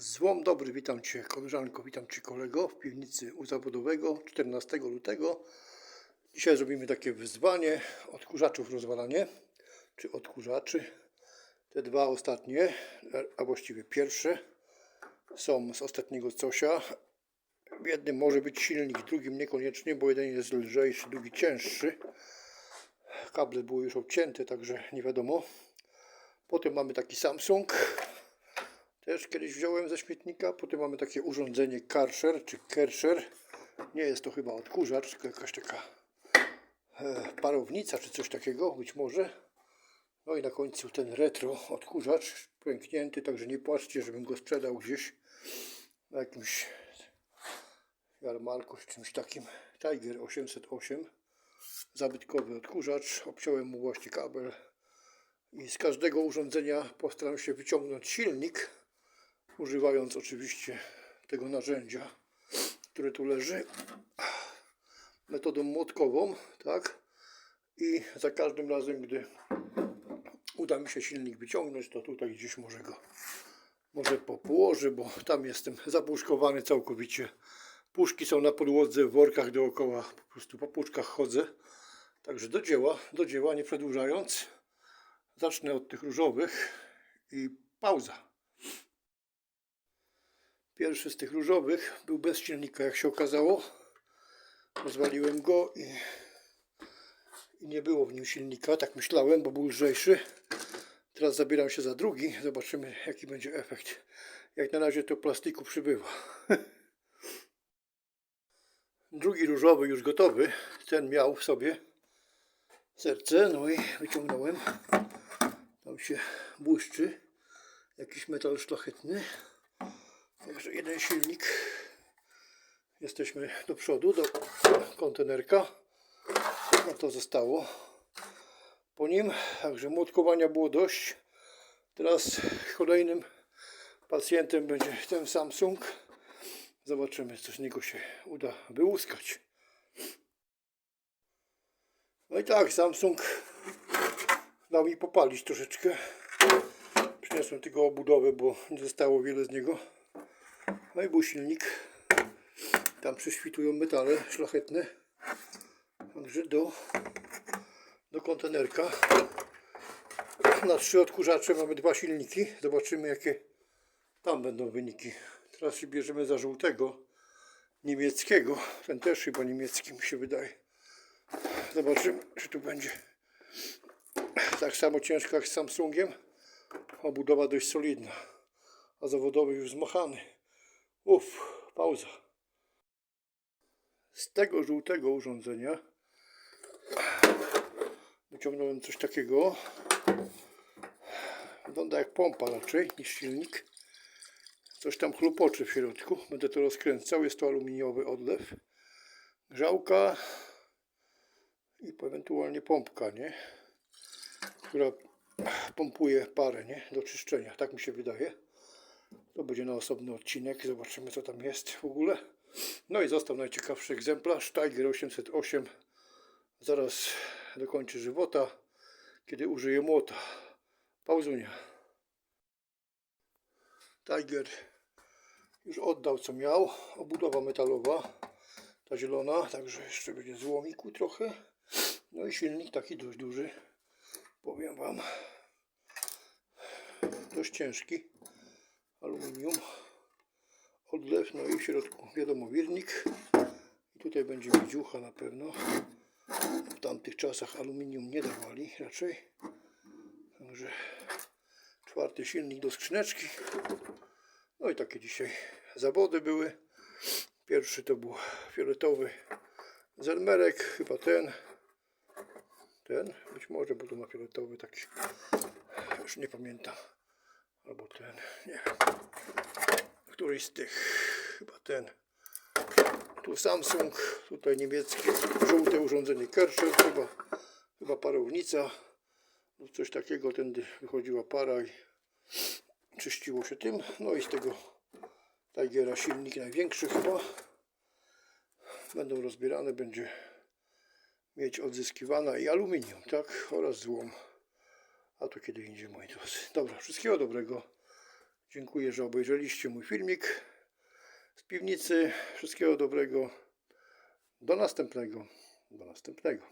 Złom dobry, witam Cię koleżanko, witam Cię kolego w piwnicy u zawodowego 14 lutego. Dzisiaj zrobimy takie wyzwanie odkurzaczów rozwalanie, czy odkurzaczy. Te dwa ostatnie, a właściwie pierwsze są z ostatniego cosia. W jednym może być silnik, w drugim niekoniecznie, bo jeden jest lżejszy, drugi cięższy. Kable były już obcięte, także nie wiadomo. Potem mamy taki Samsung, też kiedyś wziąłem ze śmietnika. Potem mamy takie urządzenie Karcher czy Kerscher. Nie jest to chyba odkurzacz, tylko jakaś taka e, parownica czy coś takiego, być może. No i na końcu ten retro odkurzacz, pęknięty, także nie płaczcie, żebym go sprzedał gdzieś na jakimś jarmarku czy czymś takim. Tiger 808, zabytkowy odkurzacz. Obciąłem mu właśnie kabel i z każdego urządzenia postaram się wyciągnąć silnik, używając oczywiście tego narzędzia, które tu leży, metodą młotkową, tak? I za każdym razem, gdy uda mi się silnik wyciągnąć, to tutaj gdzieś może go może położę, bo tam jestem zapuszkowany całkowicie. Puszki są na podłodze, w workach dookoła, po prostu po puszkach chodzę. Także do dzieła, do dzieła, nie przedłużając. Zacznę od tych różowych i pauza. Pierwszy z tych różowych był bez silnika, jak się okazało. Rozwaliłem go i, i nie było w nim silnika, tak myślałem, bo był lżejszy. Teraz zabieram się za drugi, zobaczymy jaki będzie efekt. Jak na razie to plastiku przybywa. Drugi różowy już gotowy. Ten miał w sobie serce, no i wyciągnąłem. Tam się błyszczy jakiś metal szlachetny. Także jeden silnik. Jesteśmy do przodu, do kontenerka. No to zostało po nim. Także młotkowania było dość. Teraz kolejnym pacjentem będzie ten Samsung. Zobaczymy, co z niego się uda wyłuskać. No i tak, Samsung dał mi popalić troszeczkę. Przyniosłem tylko obudowę, bo nie zostało wiele z niego. No i był silnik. Tam prześwitują metale szlachetne. Także do, do kontenerka. Na trzy odkurzacze mamy dwa silniki. Zobaczymy jakie tam będą wyniki. Teraz się bierzemy za żółtego niemieckiego. Ten też chyba niemiecki mi się wydaje. Zobaczymy, czy tu będzie tak samo ciężko jak z Samsungiem. Obudowa dość solidna, a zawodowy już zmachany. Uff, pauza. Z tego żółtego urządzenia wyciągnąłem coś takiego. Wygląda jak pompa raczej niż silnik. Coś tam chlupoczy w środku. Będę to rozkręcał. Jest to aluminiowy odlew. Grzałka i ewentualnie pompka, nie? Która pompuje parę, nie? Do czyszczenia. Tak mi się wydaje. To będzie na osobny odcinek. Zobaczymy co tam jest w ogóle. No i został najciekawszy egzemplarz. Tiger 808. Zaraz dokończy żywota, kiedy użyję młota. Pauzunia. Tiger już oddał co miał. Obudowa metalowa. Ta zielona, także jeszcze będzie złomiku trochę. No i silnik taki dość duży. Powiem Wam. Dość ciężki. Aluminium. Odlew, no i w środku wiadomo wirnik. I tutaj będzie miedziucha na pewno. W tamtych czasach aluminium nie dawali raczej. Także czwarty silnik do skrzyneczki. No i takie dzisiaj zawody były. Pierwszy to był fioletowy zelmerek, chyba ten. Ten, być może, bo to ma fioletowy taki. Już nie pamiętam. Albo ten, nie. Któryś z tych, chyba ten. Tu Samsung, tutaj niemieckie żółte urządzenie Kerscher, chyba, chyba parownica. No coś takiego, tędy wychodziła para i czyściło się tym. No i z tego Tigera silnik największy chyba. Będą rozbierane, będzie mieć odzyskiwana i aluminium, tak? Oraz złom. A to kiedy indziej, moi drodzy. Dobra, wszystkiego dobrego Dziękuję, że obejrzeliście mój filmik z piwnicy. Wszystkiego dobrego. Do następnego. Do następnego.